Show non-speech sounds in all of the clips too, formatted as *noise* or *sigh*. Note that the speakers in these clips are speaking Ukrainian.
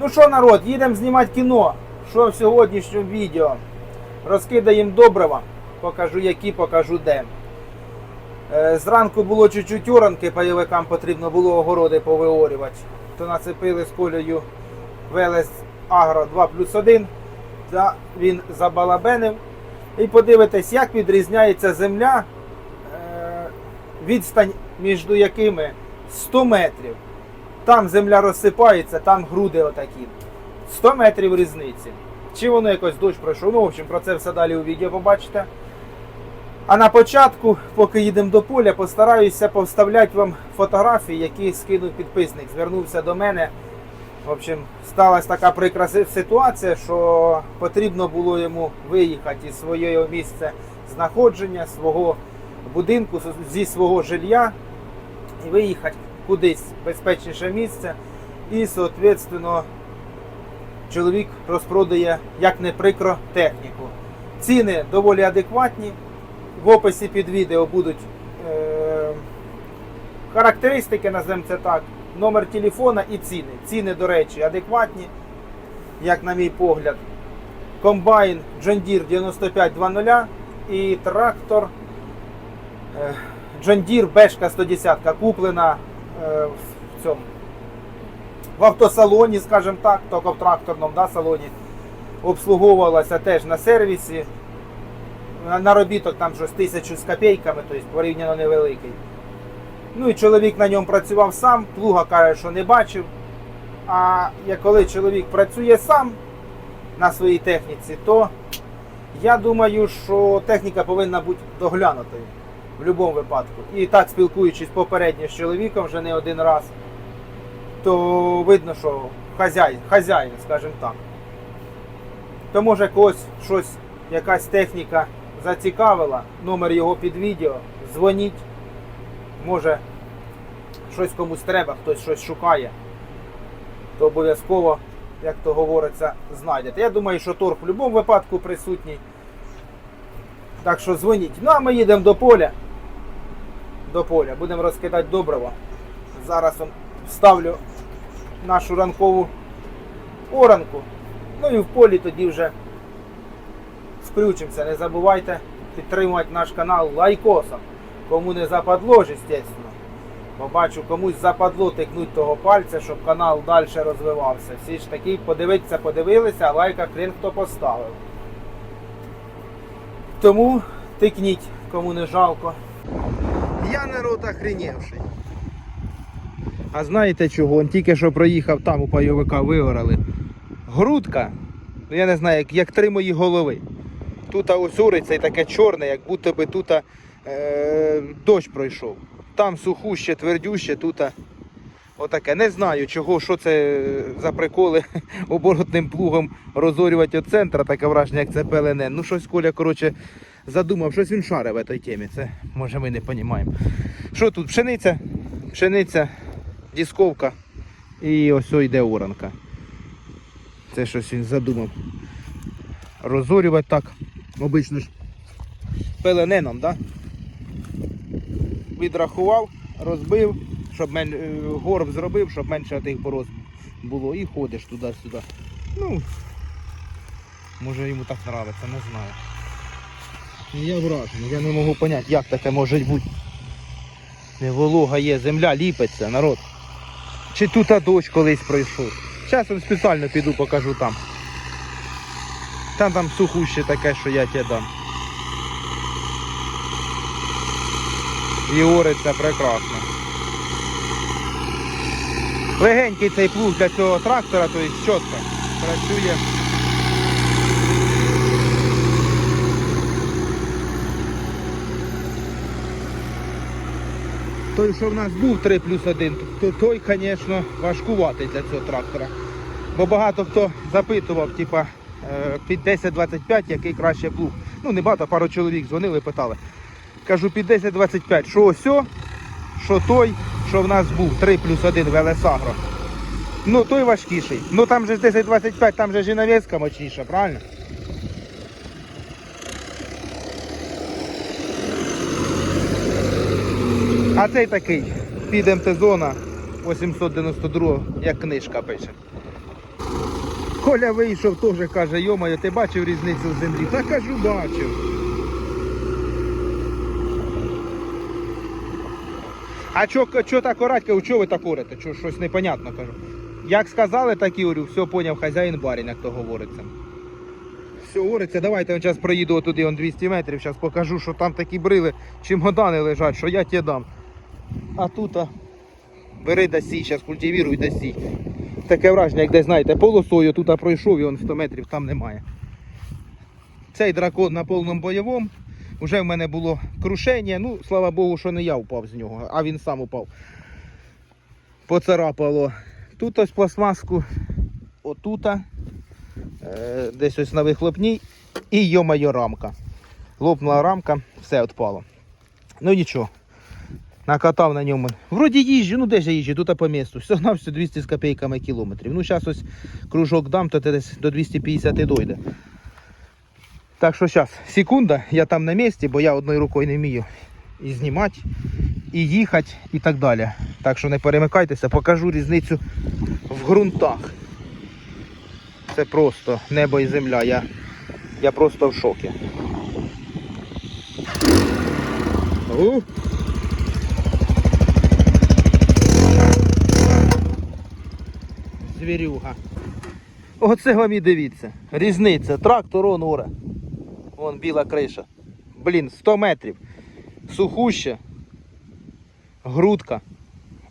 Ну що, народ, їдемо знімати кіно. Що в сьогоднішньому відео? Розкидаємо добрива. Покажу які, покажу де. Е, Зранку було чуть-чуть уранки, пайовикам потрібно було огороди повиорювати. То нацепили з колею Велес Агро 2 плюс 1. Да, він забалабенив. І подивитесь, як відрізняється земля, е, відстань між якими 100 метрів. Там земля розсипається, там груди отакі. 100 метрів різниці. Чи воно якось дощ пройшов? Ну, в общем, про це все далі у відео побачите. А на початку, поки їдемо до поля, постараюся повставляти вам фотографії, які скинув підписник. Звернувся до мене. В общем, сталася така прикра ситуація, що потрібно було йому виїхати із своєї місця знаходження, свого будинку, зі свого жилья і виїхати кудись безпечніше місце. І, соответственно, чоловік розпродає, як не прикро, техніку. Ціни доволі адекватні. В описі під відео будуть е- характеристики, називаємо це так, номер телефона і ціни. Ціни, до речі, адекватні, як на мій погляд. Комбайн John Deere 9520 і трактор е, John Deere Бешка 110 куплена е, в цьому в автосалоні, скажімо так, тільки в тракторному да, салоні. Обслуговувалася теж на сервісі. На- Наробіток там щось тисячу з копійками, тобто порівняно невеликий. Ну і чоловік на ньому працював сам, плуга каже, що не бачив. А коли чоловік працює сам на своїй техніці, то я думаю, що техніка повинна бути доглянутою в будь-якому випадку. І так спілкуючись попередньо з чоловіком вже не один раз, то видно, що хазяїн, хазяїн, скажімо так. То може когось щось, якась техніка зацікавила, номер його під відео, дзвоніть. Може щось комусь треба, хтось щось шукає, то обов'язково, як то говориться, знайдете. Я думаю, що торг в будь-якому випадку присутній. Так що дзвоніть. Ну а ми їдемо до поля. До поля. Будемо розкидати добриво. Зараз вставлю нашу ранкову оранку. Ну і в полі тоді вже включимося. Не забувайте підтримувати наш канал лайкосом. Кому не западло, звісно. Побачу, комусь западло тикнуть того пальця, щоб канал далі розвивався. Всі ж таки подивитися, подивилися, а лайка хрен хто поставив. Тому тикніть, кому не жалко. Я народ охренівший. А знаєте чого? Он тільки що проїхав там у пайовика виорали. Грудка, ну я не знаю, як, як три мої голови. Тут ось і таке чорне, як будто би тут е, дощ пройшов. Там сухуще, твердюще, тут отаке. Не знаю, чого, що це за приколи *laughs* оборотним плугом розорювати від центра, таке враження, як це ПЛН. Ну щось Коля, коротше, задумав, щось він шаре в цій темі. Це може ми не розуміємо. Що тут? Пшениця, пшениця, дісковка і ось йде оранка. Це щось він задумав. Розорювати так. Обично ж пелененом, да? Відрахував, розбив, щоб мен... е, горб зробив, щоб менше тих борозд було. І ходиш туди-сюди. Ну, може йому так подобається, не знаю. Я вражений, я не можу зрозуміти, як таке може бути. Не волога є, земля ліпиться, народ. Чи тут дощ колись пройшов. Зараз я спеціально піду покажу там. Там там сухуще таке, що я тебе дам. І ориться прекрасно. Легенький цей плуг для цього трактора, то є чітко працює. Той, що в нас був 3 плюс 1, то той, звісно, важкуватий для цього трактора. Бо багато хто запитував, типа, е, під 10-25, який краще плуг. Ну, не багато, пару чоловік дзвонили, питали. Кажу, під 10-25, що ось, що той, що в нас був 3 плюс 1 Велесагро. Ну, той важкіший. Ну там же ж 10-25, там же ж і навіска мощніша, правильно? А цей такий під МТ-зона 892, як книжка пише. Коля вийшов, теж каже, йомаю, ти бачив різницю в землі? Та кажу, бачив. А чо, так орать, кажу, чого ви так орете? Чо, щось непонятно кажу. Як сказали, так і говорю, все поняв хазяїн барін, як то говориться. Все, говориться, давайте я зараз проїду туди он 200 метрів, зараз покажу, що там такі брили, чемодани лежать, що я тебе дам. А тут а, бери да сій, зараз культивіруй да сій. Таке враження, як десь знаєте, полосою тут пройшов і он 100 метрів там немає. Цей дракон на повному бойовому. Уже в мене було крушення. Ну, слава Богу, що не я впав з нього, а він сам упав. Поцарапало. Тут ось пластмаску, отута, е, десь ось на вихлопній і йо-моє рамка. Лопнула рамка, все відпало. Ну нічого. Накатав на ньому. Вроді їжджу, ну де ж я їжджу, тут по місту. Все на все 200 з копійками кілометрів. Ну зараз ось кружок дам, то десь до 250 і дойде. Так що зараз, секунда, я там на місці, бо я одною рукою не вмію і знімати, і їхати, і так далі. Так що не перемикайтеся, покажу різницю в ґрунтах. Це просто небо і земля. Я, я просто в шокі. Звірюга. Оце вам і дивіться. Різниця. Трактор он оре. Вон біла криша. Блін, 100 метрів. Сухуще. Грудка.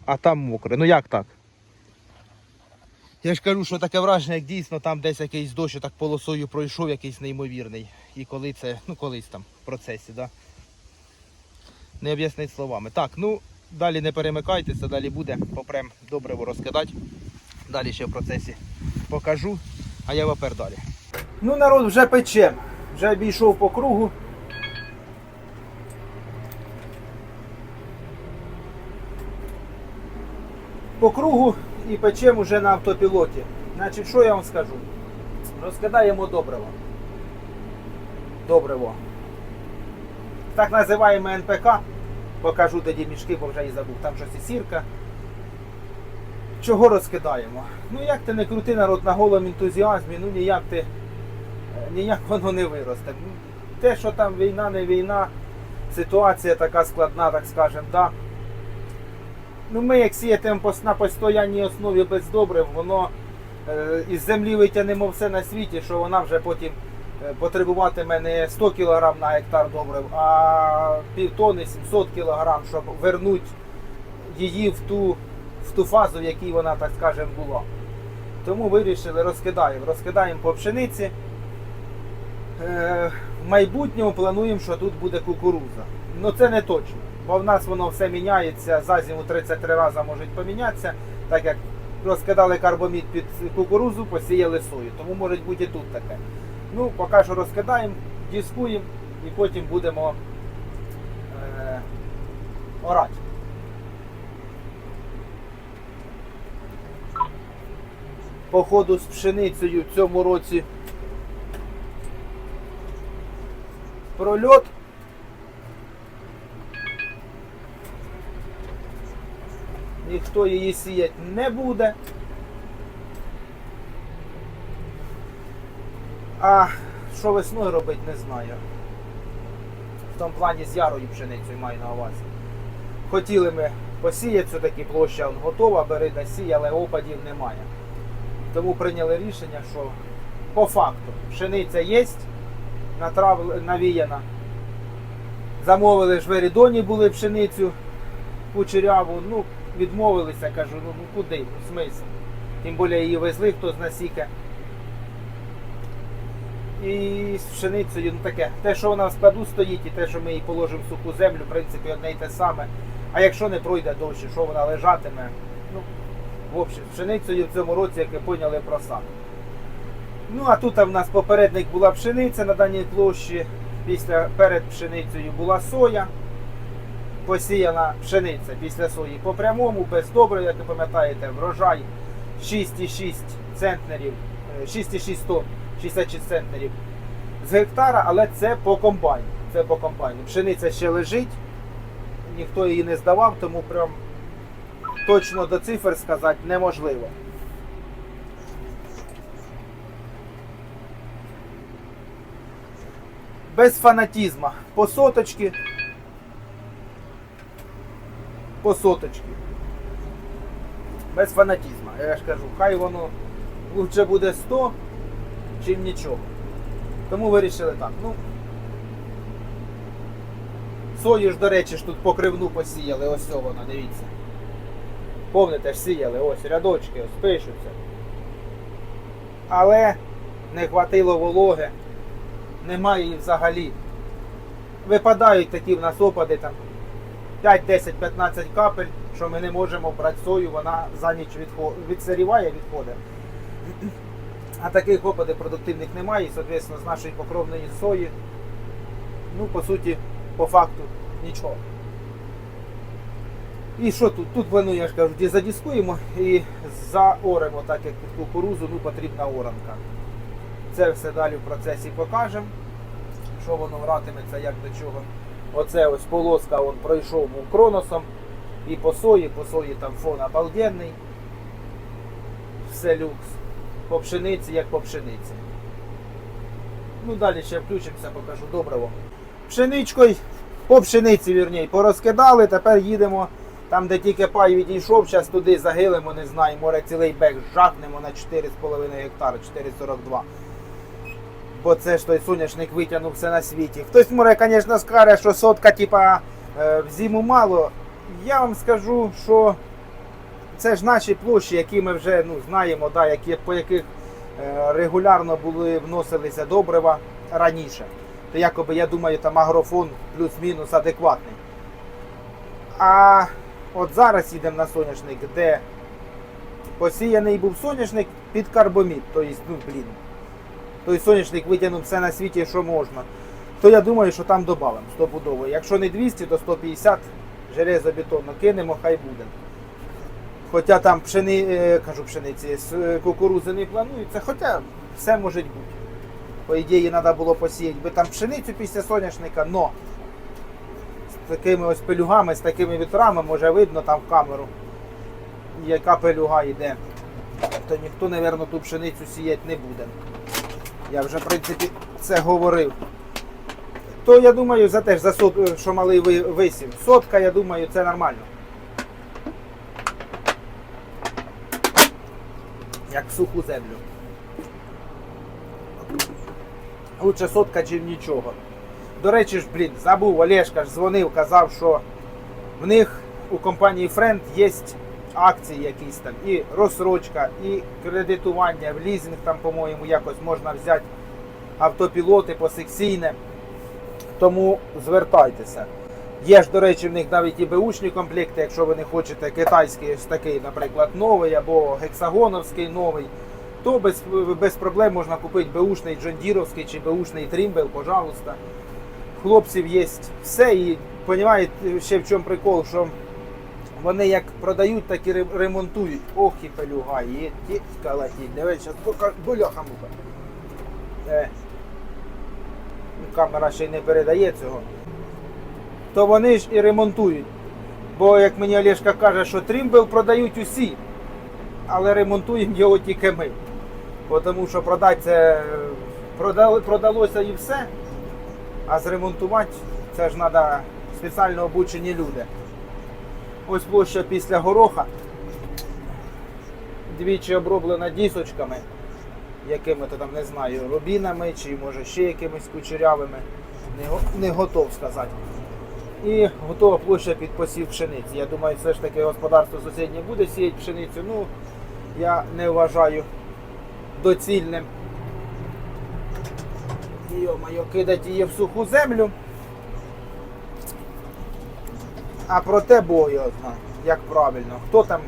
А там мокре. Ну як так? Я ж кажу, що таке враження, як дійсно там десь якийсь дощ так полосою пройшов, якийсь неймовірний. І коли це, ну колись там в процесі, да? Не об'яснить словами. Так, ну далі не перемикайтеся, далі буде. Попрем добриво розкидати. Далі ще в процесі покажу, а я вапер далі. Ну, народ вже пече. Вже обійшов по кругу. По кругу і печемо вже на автопілоті. Значить, що я вам скажу? Розкидаємо добриво. Добриво. Так називаємо НПК. Покажу тоді мішки, бо вже і забув. Там щось і сірка. Чого розкидаємо? Ну як ти не крути народ на голому ентузіазмі, ну ніяк ти е, ніяк воно не виросте. Ну, Те, що там війна, не війна, ситуація така складна, так скажемо, да. Ну ми як сіятимемо пос- на постійній основі без добрив, воно е, із землі витягнемо все на світі, що вона вже потім е, потребуватиме не 100 кг на гектар добрив, а півтони 700 кг, щоб вернути її в ту, в ту фазу, в якій вона, так скажемо, була. Тому вирішили розкидаємо. Розкидаємо по пшениці. Е, в майбутньому плануємо, що тут буде кукуруза. Ну це не точно, бо в нас воно все міняється, за зиму 33 рази можуть помінятися, так як розкидали карбомід під кукурузу, посіяли сою. Тому може бути і тут таке. Ну, поки що розкидаємо, дискуємо і потім будемо е, орати. По ходу з пшеницею в цьому році прольот. Ніхто її сіяти не буде. А що весною робити, не знаю. В тому плані з ярою пшеницею маю на увазі. Хотіли ми посіяти, все-таки площа готова, бери да сій, але опадів немає. Тому прийняли рішення, що по факту пшениця є, натрав... навіяна. Замовили ж в Ерідоні були пшеницю кучеряву, ну, відмовилися, кажу, ну, ну куди, ну смисл. Тим більше її везли, хто з насіка. І з пшеницею, ну таке, те, що вона в складу стоїть, і те, що ми її положимо в суху землю, в принципі, одне й те саме. А якщо не пройде дощ, що вона лежатиме, ну, в общем, з пшеницею в цьому році, як ви поняли, просадку. Ну, а тут в нас попередник була пшениця на даній площі. Після перед пшеницею була соя. Посіяна пшениця після сої по прямому, без добрив, як ви пам'ятаєте, врожай 6,6 центнерів, е, 6,6 тонн, 66 центнерів з гектара, але це по комбайну. Це по комбайну. Пшениця ще лежить, ніхто її не здавав, тому прям точно до цифр сказати неможливо. Без фанатізма. По соточки. По соточки. Без фанатізма. Я ж кажу, хай воно лучше буде 100, чим нічого. Тому вирішили так. Ну, Сою ж, до речі, ж тут покривну посіяли, ось вона, дивіться. Помните ж сіяли, ось рядочки, ось пишуться. Але не хватило вологи, немає її взагалі. Випадають такі в нас опади там 5, 10, 15 капель, що ми не можемо брати сою, вона за ніч відхо... відсиріває, відходить. *clears throat* А таких опадів продуктивних немає, і, соответственно, з нашої покровної сої, ну, по суті, по факту, нічого. І що тут? Тут воно, я ж кажу, ді- задіскуємо і заоремо, так як під кукурузу, ну потрібна оранка. Це все далі в процесі покажемо, що воно гратиметься, як до чого. Оце ось полоска он пройшов був кроносом. І по сої, по сої там фон обалденний. Все люкс. По пшениці, як по пшениці. Ну далі ще включимося, покажу добриво. Пшеничкою, по пшениці, вірні, порозкидали, тепер їдемо там, де тільки пай відійшов, зараз туди загилимо, не знаю, море цілий бек жахнемо на 4,5 гектари, 4,42. Бо це ж той соняшник витягнув все на світі. Хтось може, звісно, скаже, що сотка, типа, е, в зиму мало. Я вам скажу, що це ж наші площі, які ми вже ну, знаємо, да, які, по яких е, регулярно були вносилися добрива раніше. То якоби я думаю, там агрофон плюс-мінус адекватний. А от зараз їдемо на соняшник, де посіяний був соняшник під карбомід. Тобто, ну блін. Той соняшник витягнув все на світі, що можна. То я думаю, що там додамо стопудово. Якщо не 200, то 150 железобетонно кинемо, хай буде. Хоча там пшени, е, кажу пшениці, е, кукурузи не планується, хоча все може бути. По ідеї треба було посіяти би там пшеницю після соняшника, но такими ось пелюгами, з такими вітрами, може видно там в камеру, яка пелюга йде. То ніхто, мабуть, ту пшеницю сіяти не буде. Я вже, в принципі, це говорив. То я думаю, за теж за сот, що малий висів. Сотка, я думаю, це нормально. Як суху землю. Лучше сотка, чим нічого. До речі ж, блін, забув, Олешка ж дзвонив, казав, що в них у компанії Friend є акції якісь там, і розсрочка, і кредитування, в лізинг там, по-моєму, якось можна взяти автопілоти посекційне. Тому звертайтеся. Є ж, до речі, в них навіть і беушні комплекти, якщо ви не хочете китайський ось такий, наприклад, новий або гексагоновський новий, то без, без проблем можна купити беушний джондіровський чи беушний трімбел, пожалуйста. Хлопців є все і розумієте, ще в чому прикол, що вони як продають, так і ремонтують. Ох і пелюга, є тітка латіть. Дивись, зараз покажу, бляха мука. Е. Камера ще й не передає цього. То вони ж і ремонтують. Бо, як мені Олешка каже, що тримбел продають усі, але ремонтуємо його тільки ми. Тому що продати це продалося і все, а зремонтувати це ж треба спеціально обучені люди. Ось площа після гороха. Двічі оброблена дісочками, якими то там не знаю, рубінами чи може ще якимись кучерявими. Не, не готов сказати. І готова площа під посів пшениці. Я думаю, все ж таки господарство сусіднє буде сіяти пшеницю. Ну, я не вважаю доцільним. Йо-моє, кидати її в суху землю. А проте Бог його знає, як правильно. Хто там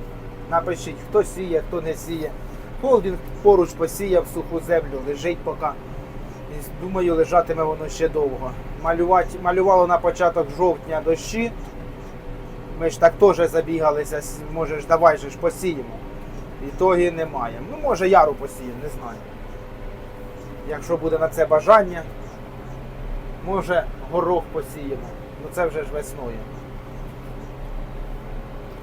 напишіть, хто сіє, хто не сіє. Холдинг поруч посіяв суху землю, лежить поки. І, Думаю, лежатиме воно ще довго. Малювати, малювало на початок жовтня дощі. Ми ж так теж забігалися, може ж давай же ж посіємо. Ітоги немає. Ну, може яру посіємо, не знаю. Якщо буде на це бажання, може горох посіємо. Ну це вже ж весною.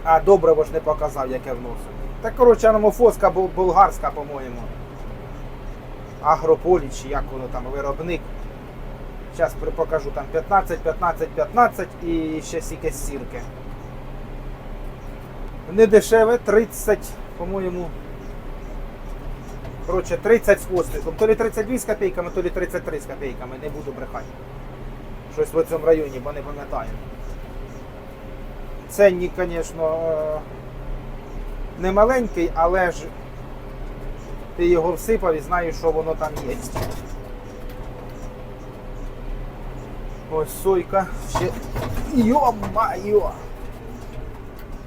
А добриво ж не показав, яке вносив. Так, коротше, аномофоска болгарська, по-моєму. Агрополі, чи як воно там, виробник. Зараз покажу там 15, 15, 15 і ще стільки сірки. Не дешеве, 30, по-моєму. Коротше, 30 з хвостиком. То лі 32 з копійками, то лі 33 з копійками, не буду брехати. Щось в цьому районі, бо не пам'ятаю. Ценник, звісно, е, не маленький, але ж ти його всипав і знаєш, що воно там є. Ось сойка. Ще. Йо-майо!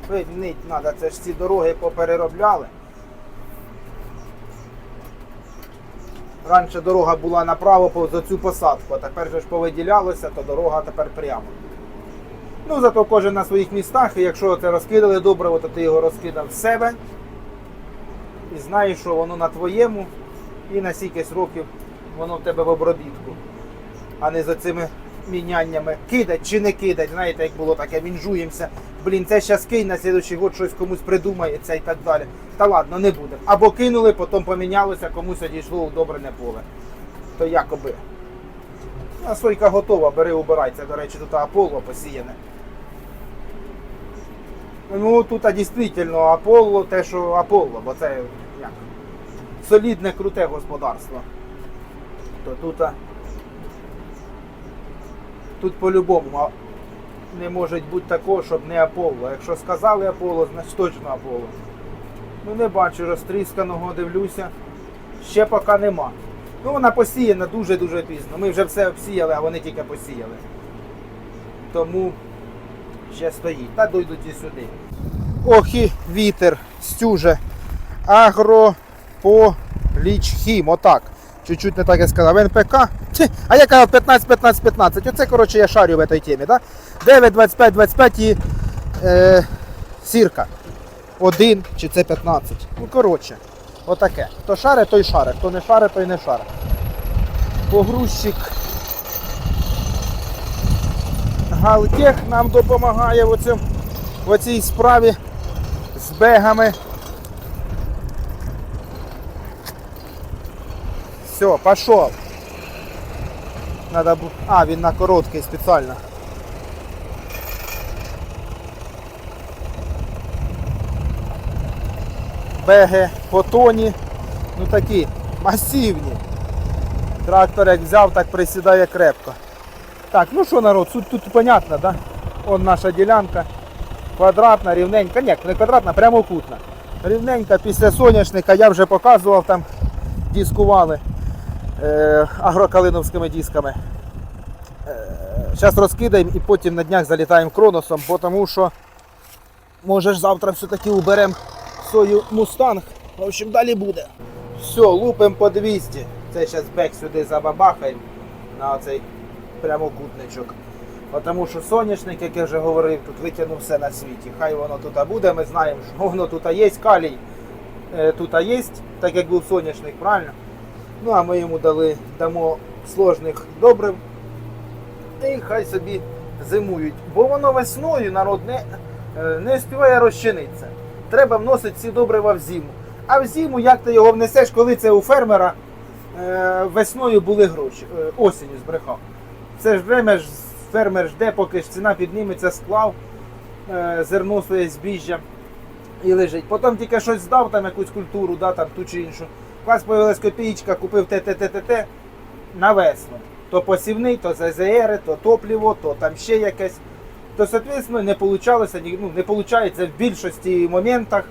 Пильнить треба, це ж ці дороги попереробляли. Раніше дорога була направо за цю посадку, а тепер же ж повиділялося, то дорога тепер прямо. Ну, зато кожен на своїх містах, і якщо ти розкидали добриво, то ти його розкидав в себе. І знаєш, що воно на твоєму, і на стількись років воно в тебе в обробітку. А не за цими міняннями кидать чи не кидать. Знаєте, як було таке, мінжуємося. Блін, це щас кинь на слідуючий год щось комусь придумається і так далі. Та ладно, не буде. Або кинули, потім помінялося, комусь одійшло у добре поле. То якоби. А сойка готова, бери, убирай. Це, до речі, тут Аполло посіяне. Ну, тут дійсно Аполло, те, що Аполло, бо це як, солідне, круте господарство. То тут, тут по-любому не може бути такого, щоб не Аполло. Якщо сказали Аполло, значить точно Аполло. Ну не бачу розтрісканого, дивлюся. Ще поки нема. Ну вона посіяна дуже-дуже пізно. Ми вже все обсіяли, а вони тільки посіяли. Тому ще стоїть. Та дойдуть і сюди. Ох і вітер стюже. Агрополічхім. Отак. Чуть-чуть не так я сказав. НПК. А я казав 15, 15, 15. Оце, коротше, я шарю в цій темі. Да? 9, 25, 25 і е, сірка. Один чи це 15. Ну, коротше, отаке. Хто шаре, той шаре. Хто не шаре, той не шаре. Погрузчик Галтех нам допомагає в, оцим, в цій справі з бегами. Все, пішов. Надо. А, він на короткий спеціально. Беги по тоні. Ну такі масивні. Трактор як взяв, так присідає крепко. Так, ну що народ, тут, тут понятно, да? Вон наша ділянка. Квадратна, рівненька. Ні, не квадратна, прямокутна. Рівненька після соняшника я вже показував там, дискували агрокалиновськими дисками. Зараз розкидаємо і потім на днях залітаємо кроносом, тому що може ж завтра все-таки уберемо сою мустанг. В общем, далі буде. Все, лупимо по 200. Це зараз бек сюди забабахаємо на цей прямокутничок. Тому що соняшник, як я вже говорив, тут витягнув все на світі. Хай воно тут буде, ми знаємо, що воно тут є, калій е, тут є, так як був соняшник, правильно? Ну а ми йому дали, дамо сложних добрив. І хай собі зимують. Бо воно весною народ не, е, не співає розчинитися. Треба вносити ці добрива в зиму. А в зиму як ти його внесеш, коли це у фермера е, весною були гроші, е, осінню збрехав. Це ж время ж фермер жде, поки ж ціна підніметься, склав зерно своє збіжжя і лежить. Потім тільки щось здав, там якусь культуру, да, там ту чи іншу. У вас з'явилась копійка, купив ТТТТ на весну. То посівний, то ЗЗР, то топливо, то там ще якесь. То, соответственно, не получалося, ну, не получається в більшості моментах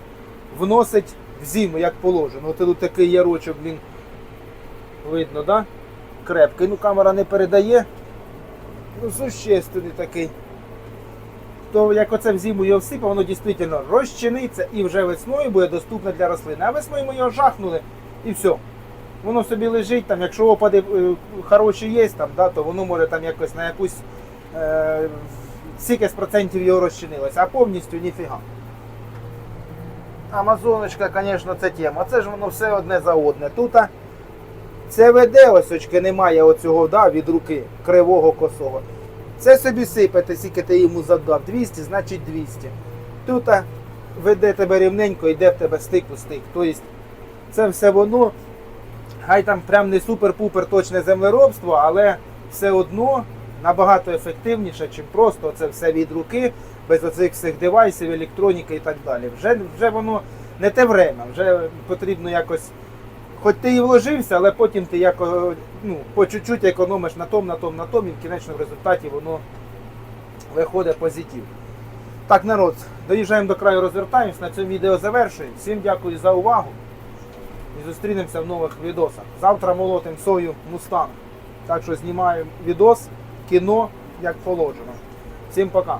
вносить в зиму, як положено. От тут такий ярочок, блін, видно, да? Крепкий. Ну, камера не передає. Ну, существенний такий. То як оце в зиму його всипав, воно дійсно розчиниться і вже весною буде доступне для рослини. А весною ми його жахнули і все. Воно собі лежить, там, якщо опади е, хороші є, там, да, то воно може там якось на якусь е, з процентів його розчинилося, а повністю ніфіга. Амазоночка, звісно, це тема. Це ж воно все одне за одне. Тут це веде немає оцього да, від руки кривого косого. Це собі сипете, скільки ти йому задав. 200, значить 200. Тут веде тебе рівненько, йде в тебе стик у стик. Тобто це все воно, хай там прям не супер-пупер точне землеробство, але все одно набагато ефективніше, чим просто це все від руки, без оцих всіх девайсів, електроніки і так далі. Вже, вже воно не те время, вже потрібно якось. Хоч ти і вложився, але потім ти як, ну, по чуть-чуть економиш на том, на том, на том, і в кінечному результаті воно виходить позитив. Так, народ, доїжджаємо до краю, розвертаємось. На цьому відео завершуємо. Всім дякую за увагу. І зустрінемося в нових відосах. Завтра молотим сою Мустанг. Так що знімаємо відос, кіно, як положено. Всім пока.